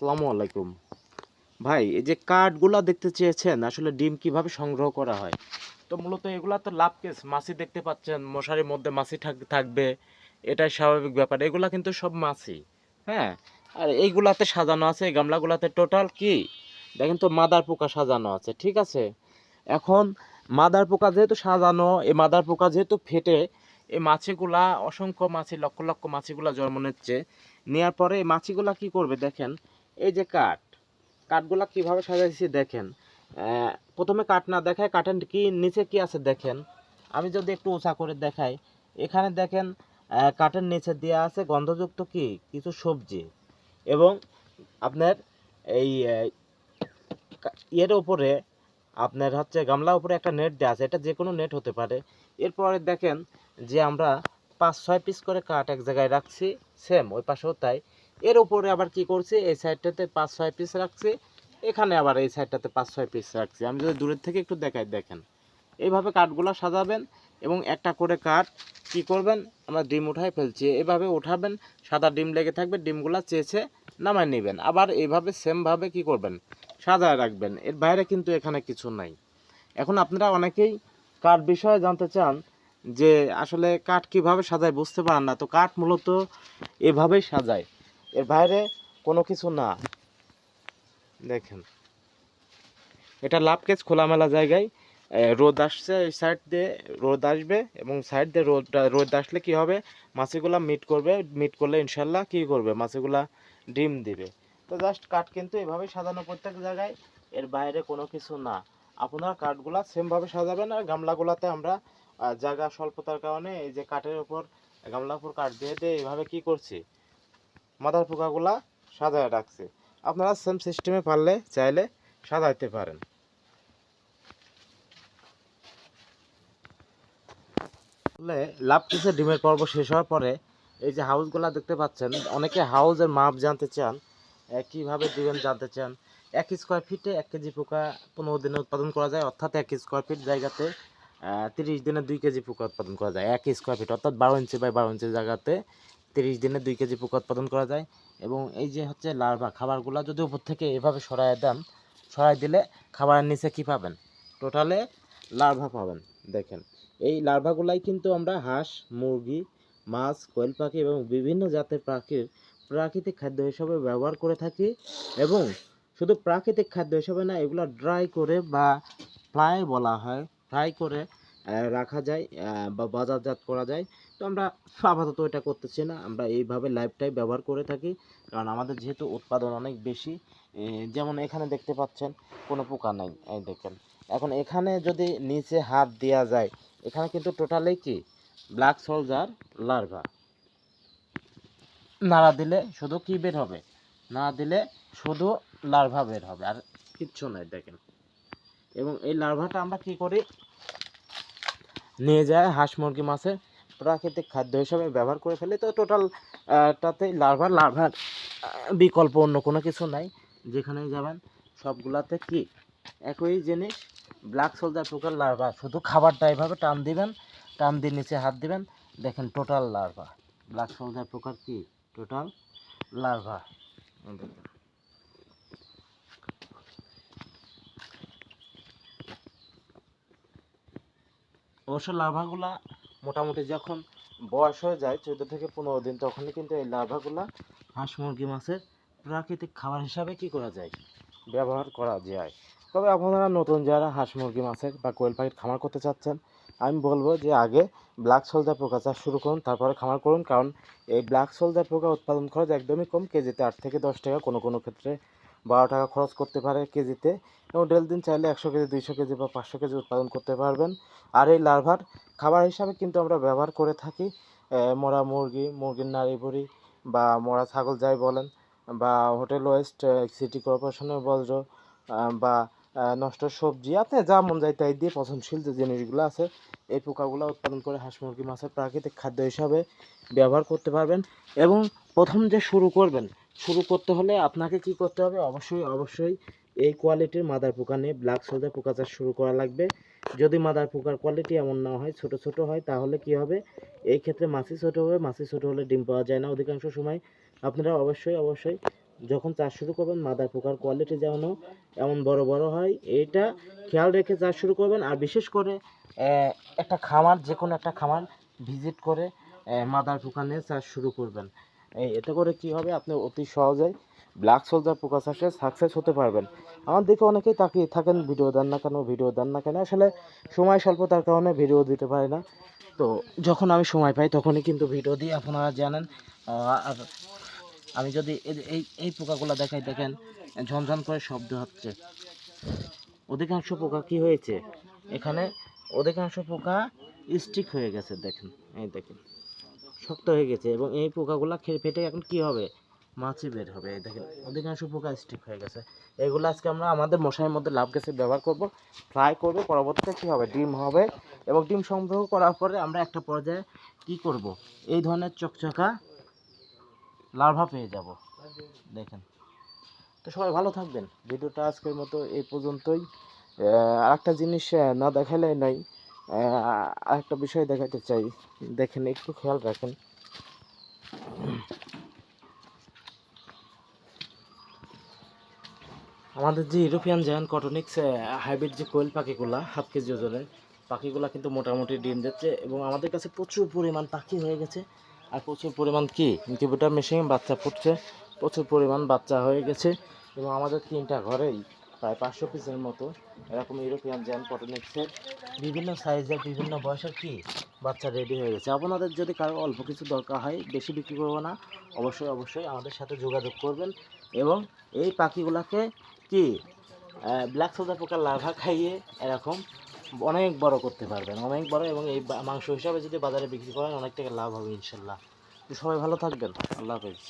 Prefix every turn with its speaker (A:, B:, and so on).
A: আসসালামু আলাইকুম। ভাই এই যে কাঠগুলা দেখতে চেয়েছেন আসলে ডিম কীভাবে সংগ্রহ করা হয়? তো মূলত এগুলা তো লাভ কেস মাছি দেখতে পাচ্ছেন মশারির মধ্যে মাছি থাক- থাকবে এটাই স্বাভাবিক ব্যাপার এগুলা কিন্তু সব মাছি। হ্যাঁ আর এইগুলাতে সাজানো আছে এই গামলাগুলাতে টোটাল কি? দেখেন তো মাদার পোকা সাজানো আছে ঠিক আছে? এখন মাদার পোকা যেহেতু সাজানো এই মাদার পোকা যেহেতু ফেটে এই মাছিগুলা অসংখ্য মাছি লক্ষ লক্ষ মাছিগুলা জন্ম নিচ্ছে নেওয়ার পরে এই মাছিগুলা কি করবে দেখেন এই যে কাঠ, কাঠগুলা কীভাবে সাজাইছি দেখেন। প্রথমে কাঠ না দেখায়, কাঠের কি নিচে কি আছে দেখেন। আমি যদি একটু উঁচা করে দেখাই, এখানে দেখেন কাঠের নিচে দেওয়া আছে গন্ধযুক্ত কি? কিছু সবজি এবং আপনার এই এর উপরে আপনার হচ্ছে গামলার উপরে একটা নেট দেওয়া আছে। এটা যে কোনো নেট হতে পারে। এরপরে দেখেন যে আমরা পাঁচ ছয় পিস করে কাঠ এক জায়গায় রাখছি সেম ওই পাশেও তাই। এর উপরে আবার কি করছি? এই সাইডটাতে পাঁচ, ছয় পিস রাখছি। এখানে আবার এই সাইডটাতে পাঁচ, ছয় পিস রাখছি। আমি যদি দূরের থেকে একটু দেখাই, দেখেন। এইভাবে কাঠগুলো সাজাবেন এবং একটা করে কাঠ কি করবেন? আমরা ডিম উঠাই ফেলছি। এভাবে উঠাবেন, সাদা ডিম লেগে থাকবে, ডিমগুলো চেয়েছে নামায় নেবেন। আবার এইভাবে সেমভাবে কি করবেন? সাজায় রাখবেন। এর বাইরে কিন্তু এখানে কিছু নাই। এখন আপনারা অনেকেই কাঠ বিষয়ে জানতে চান যে আসলে কাঠ কীভাবে সাজায় বুঝতে পারেন না। তো কাঠ মূলত এভাবেই সাজায়। এর বাইরে কোনো কিছু না। দেখেন। এটা লাভ কেস খোলামেলা জায়গায় রোদ আসছে এই সাইড দিয়ে, রোদ আসবে এবং সাইড দিয়ে রোদ রোদ আসলে কি হবে? মাছিগুলা মিট করবে মিট করলে ইনশাল্লাহ কি করবে? মাছিগুলা ডিম দিবে। তো জাস্ট কাঠ কিন্তু এভাবেই সাজানো প্রত্যেক জায়গায়, এর বাইরে কোনো কিছু না। আপনারা কাঠগুলা সেমভাবে সাজাবেন আর গামলাগুলাতে আমরা জায়গা স্বল্পতার কারণে এই যে কাঠের উপর গামলার উপর কাঠ দিয়ে দিয়ে এইভাবে কি করছি? মাদার পোকাগুলা সাজায় রাখছি। আপনারা সেম সিস্টেমে পারলে চাইলে সাজাইতে পারেন। আসলে লাভ কিছু ডিমের পর্ব শেষ হওয়ার পরে এই যে হাউসগুলা দেখতে পাচ্ছেন, অনেকে হাউসের মাপ জানতে চান কীভাবে দিবেন জানতে চান। এক স্কোয়ার ফিটে এক কেজি পোকা পনেরো দিনে উৎপাদন করা যায়, অর্থাৎ এক স্কোয়ার ফিট জায়গাতে তিরিশ দিনে দুই কেজি পোকা উৎপাদন করা যায়। এক স্কোয়ার ফিট অর্থাৎ বারো ইঞ্চি বাই বারো ইঞ্চি জায়গাতে তিরিশ দিনে দুই কেজি পোকা উৎপাদন করা যায় এবং এই যে হচ্ছে লার্ভা খাবারগুলো যদি উপর থেকে এভাবে সরায় দেন, সরাই দিলে খাবারের নিচে কি পাবেন? টোটালে লার্ভা পাবেন, দেখেন। এই লার্ভাগুলাই কিন্তু আমরা হাঁস, মুরগি, মাছ, কোয়েল পাখি এবং বিভিন্ন জাতের পাখির প্রাকৃতিক খাদ্য হিসাবে ব্যবহার করে থাকি এবং শুধু প্রাকৃতিক খাদ্য হিসাবে না, এগুলো ড্রাই করে বা ফ্রাই বলা হয় ফ্রাই করে রাখা যায় বা বাজারজাত করা যায়। তো আমরা আপাতত এটা করতেছি না। আমরা এইভাবে লাইফটাই ব্যবহার করে থাকি। কারণ আমাদের যেহেতু উৎপাদন অনেক বেশি যেমন এখানে দেখতে পাচ্ছেন, কোনো পোকা নাই, এই দেখেন। এখন এখানে যদি নিচে হাত দেওয়া যায়, এখানে কিন্তু টোটালি কি? Black soldier larva. নাড়া দিলে শুধু কি বের হবে? না দিলে শুধু লার্ভা বের হবে, আর কিচ্ছু নাই, দেখেন। এবং এই লার্ভাটা আমরা কি করি? নিয়ে যায়, হাঁস মুরগি, মাছের প্রাকৃতিক খাদ্য হিসাবে ব্যবহার করে ফেলে। তো টোটাল টাতে লার্ভার লার্ভার বিকল্প অন্য কোনো কিছু নাই। যেখানেই যাবেন, সবগুলাতে কি? একই জিনিস ব্ল্যাক সোলজার পোকার লার্ভা শুধু খাবারটা এভাবে টান দিবেন, টান দিয়ে নিচে হাত দিবেন, দেখেন টোটাল লার্ভা ব্ল্যাক সোলজার পোকার কি? টোটাল লার্ভা অবশ্য লার্ভাগুলা মোটামুটি যখন বয়স হয়ে যায়, চোদ্দ থেকে পনেরো দিন, তখনই কিন্তু এই লার্ভাগুলা হাঁস, মুরগি, মাছের প্রাকৃতিক খাবার হিসাবে কি করা যায়? ব্যবহার করা যায়। তবে আপনারা নতুন যারা হাঁস, মুরগি, মাছের বা কোয়েল পাখির খামার করতে চাচ্ছেন, আমি বলব যে আগে ব্ল্যাক সোলজার পোকা চাষ শুরু করুন, তারপরে খামার করুন, কারণ এই ব্ল্যাক সোলজার পোকা উৎপাদন খরচ একদমই কম, কেজিতে আট থেকে দশ টাকা কোনো কোনো ক্ষেত্রে বারো টাকা খরচ করতে পারে কেজিতে এবং ডেল দিন চাইলে একশো কেজি, দুইশো কেজি বা পাঁচশো কেজি উৎপাদন করতে পারবেন। আর এই লার্ভার খাবার হিসাবে কিন্তু আমরা ব্যবহার করে থাকি মরা মুরগি, মুরগির নাড়ি ভুড়ি বা মরা ছাগল যাই বলেন বা হোটেল ওয়েস্ট সিটি কর্পোরেশনের বজ্র বা নষ্ট সবজি, আপনি যা মন যায় তাই দিয়ে পচনশীল যে জিনিসগুলো আছে, এই পোকাগুলো উৎপাদন করে হাঁস মুরগি, মাছের প্রাকৃতিক খাদ্য হিসাবে ব্যবহার করতে পারবেন। এবং প্রথম যে শুরু করবেন, শুরু করতে হলে আপনাকে কি করতে হবে? অবশ্যই অবশ্যই এই কোয়ালিটির মাদার পোকা নিয়ে ব্ল্যাক সোলজার পোকা চাষ শুরু করা লাগবে। যদি মাদার পোকার কোয়ালিটি এমন না হয়, ছোট ছোট হয়, তাহলে কি হবে? এই ক্ষেত্রে মাছি ছোট হবে, মাছি ছোট হলে ডিম পাওয়া যায় না। অধিকাংশ সময় আপনারা অবশ্যই অবশ্যই যখন চাষ শুরু করবেন মাদার পোকার কোয়ালিটি যেন এমন বড় বড় হয়, এটা খেয়াল রেখে চাষ শুরু করবেন। আর বিশেষ করে একটা খামার যে কোনো একটা খামার ভিজিট করে মাদার পোকা নিয়ে চাষ শুরু করবেন। এতে করে কি হবে? আপনি অতি সহজেই ব্ল্যাক সোলজার পোকা চাষে সাকসেস হতে পারবেন। আমার দেখে অনেকেই তাকিয়ে থাকেন ভিডিও দেন না কেন ভিডিও দেন না কেন। আসলে সময় স্বল্পতার কারণে ভিডিও দিতে পারি না। তো যখন আমি সময় পাই তখনই কিন্তু ভিডিও দিই। আপনারা জানেন আর আমি যদি এই এই পোকাগুলো দেখাই, দেখেন, ঝনঝন করে শব্দ হচ্ছে। অধিকাংশ পোকা কি হয়েছে? এখানে অধিকাংশ পোকা স্টিক হয়ে গেছে, দেখেন। এই দেখেন। শক্ত হয়ে গেছে এবং এই পোকাগুলো খেয়ে ফেটে এখন কি হবে? মাছি বের হবে। দেখেন, অধিকাংশ পোকা স্টিক হয়ে গেছে। এগুলো আজকে আমরা আমাদের মশারির মধ্যে লাভ গ্যাসে ব্যবহার করব। ফ্রাই করবে, পরবর্তীতে কি হবে? ডিম হবে এবং ডিম সংগ্রহ করার পরে আমরা একটা পর্যায়ে কি করব? এই ধরনের চকচকা লার্ভা পেয়ে যাব। দেখেন। তো সবাই ভালো থাকবেন। ভিডিওটা আজকের মতো এই পর্যন্তই। আর একটা জিনিস না দেখালে নয় আর একটা বিষয় দেখাতে চাই। দেখেন, একটু খেয়াল রাখেন। আমাদের যে ইউরোপিয়ান জায়ান্ট কটনিক্স হাইব্রিড যে কোয়েল পাখিগুলা, হাফ কেজি ওজনের, পাখিগুলা কিন্তু মোটামুটি ডিম দিচ্ছে এবং আমাদের কাছে প্রচুর পরিমাণ পাখি হয়ে গেছে। আর প্রচুর পরিমাণ কি? ইনকিউবেটার মেশিন, বাচ্চা ফুটছে, প্রচুর পরিমাণ বাচ্চা হয়ে গেছে এবং আমাদের তিনটা ঘরেই প্রায় পাঁচশো পিসের মতো এরকম ইউরোপিয়ান জ্যান কটনিক্সের বিভিন্ন সাইজের বিভিন্ন বয়সের কি বাচ্চা রেডি হয়ে গেছে। আপনাদের যদি কারও অল্প কিছু দরকার হয়, বেশি বিক্রি করব না, অবশ্যই অবশ্যই আমাদের সাথে যোগাযোগ করবেন এবং এই পাখিগুলোকে কি ব্ল্যাক সোজা পোকার লাভা খাইয়ে এরকম অনেক বড় করতে পারবেন, অনেক বড় এবং এই মাংস হিসাবে যদি বাজারে বিক্রি করেন, অনেক টাকা লাভ হবে ইনশাল্লাহ। সবাই ভালো থাকবেন। আল্লাহ হাফেজ।